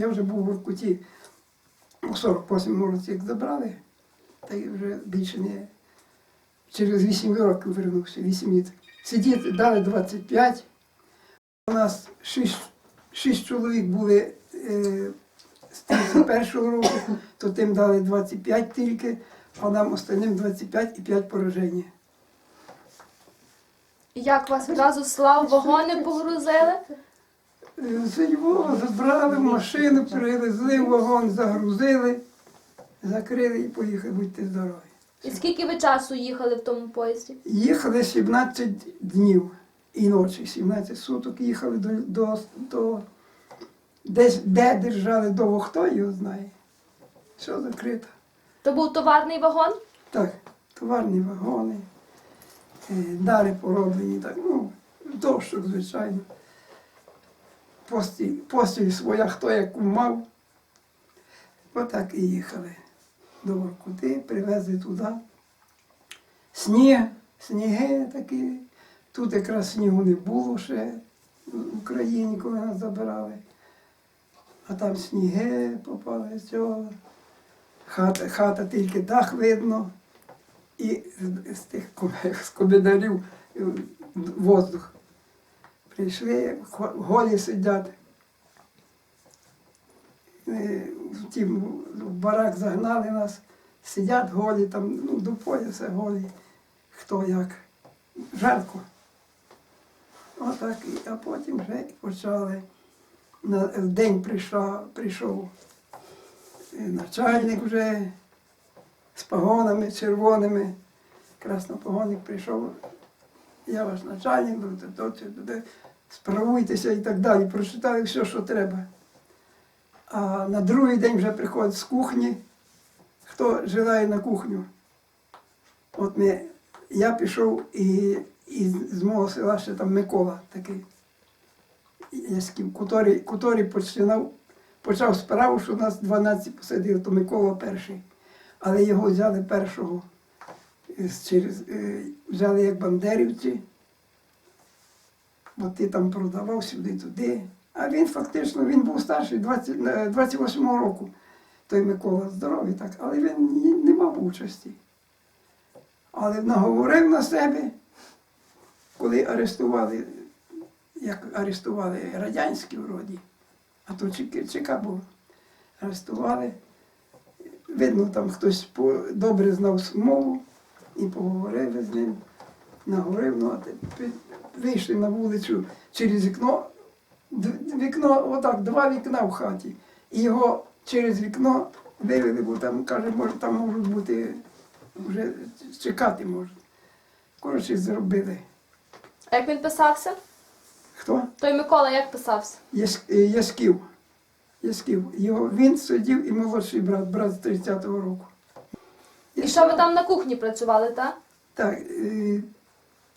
я вже був в Воркуті у 48 році, як забрали, та й вже більше не. Через 8 років вернувся, 8 літ. Сидіти дали 25. У нас 6, 6 чоловік були е, з 31 року, то тим дали 25 тільки, а нам останнім 25 і 5 пораження. Як вас одразу з села в вагони погрузили? Е, З Львова забрали машину, привезли в вагон, загрузили, закрили і поїхали, будьте здорові. І скільки ви часу їхали в тому поїзді? Їхали 17 днів і ночі, 17 суток їхали до, до, до десь де держали довго, хто його знає. Все закрито. То був товарний вагон? Так, товарні вагони, е, дари пороблені, так, ну, дощок, звичайно. Постіль, постіль своя, хто яку мав. Отак і їхали до Воркути, привезли туди. Сніг, сніги такі. Тут якраз снігу не було ще в Україні, коли нас забирали. А там сніги попали з цього. Хата, хата тільки дах видно. І з, тих з комінарів е, воздух. Прийшли, голі сидять. Е, В барак загнали нас, сидять голі, там ну, до пояса голі, хто як. Жарко. Отак, а потім вже почали. На день прийшов, прийшов начальник вже з погонами червоними. Краснопогонник прийшов, я ваш начальник, це, туди, справуйтеся і так далі. Прочитали все, що треба. А на другий день вже приходить з кухні, хто желає на кухню. От ми, я пішов і, і з мого села ще там Микола такий, Яськів, котрий, починав, почав справу, що нас 12 посадили, то Микола перший. Але його взяли першого через, е, взяли як бандерівці, бо ти там продавав сюди-туди. А він фактично він був старший 20, е, 28 року, той Микола здоровий так, але він не мав участі. Але наговорив на себе, коли арештували, як арештували радянські вроді, а то ЧК був. Арештували. Видно, там хтось добре знав мову і поговорили з ним, наговорив, ну, а пі- вийшли на вулицю через вікно, вікно, отак, два вікна в хаті. І його через вікно вивели, бо там, каже, може, там можуть бути, вже чекати можуть. Коротше, зробили. А як він писався? Хто? Той Микола як писався? Яс- е, Ясків. Ясків. Його, він сидів і молодший брат, брат з 30-го року. І що ви там на кухні працювали, так? Так, е,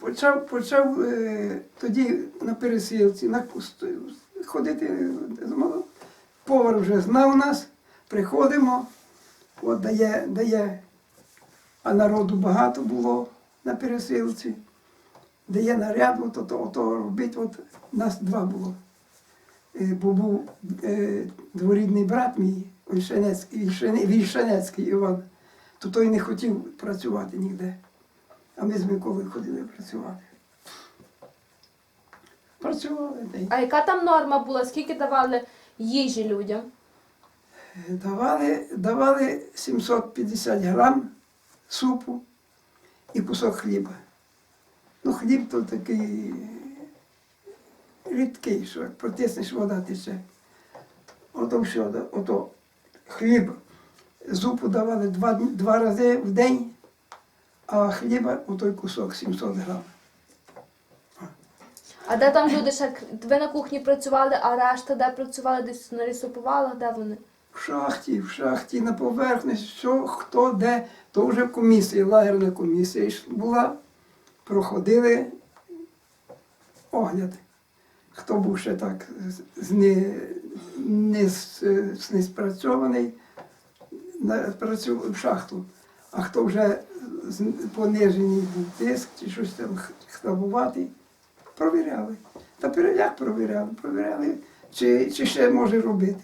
почав, почав е, тоді на пересілці на куст- ходити. Повар вже знав нас, приходимо, от дає, дає, а народу багато було на пересилці, дає наряд, от, от, от, робить, от нас два було. Е, Бо був е, дворідний брат мій, Вільшанецький, Вільшане- Вільшанецький Іван, то той не хотів працювати ніде. А ми з Миколою ходили працювати. Працювали день. А яка там норма була? Скільки давали їжі людям? Давали, давали 750 грам супу і кусок хліба. Ну, хліб то такий рідкий, що як протиснеш, вода тече. Ото все, ото хліб. Зупу давали два, два рази в день, а хліба отой кусок 700 грам. А де там люди ще ви на кухні працювали, а решта де працювали десь на лісоповалах, де вони? В шахті, в шахті, на поверхні, що, хто, де, то вже комісія, лагерна комісія була, проходили огляд. Хто був ще так не, не, не спрацьований на, працю, в шахту, а хто вже понижений тиск чи щось там х- провіряли. Та переляк провіряли? Провіряли, чи, чи ще може робити.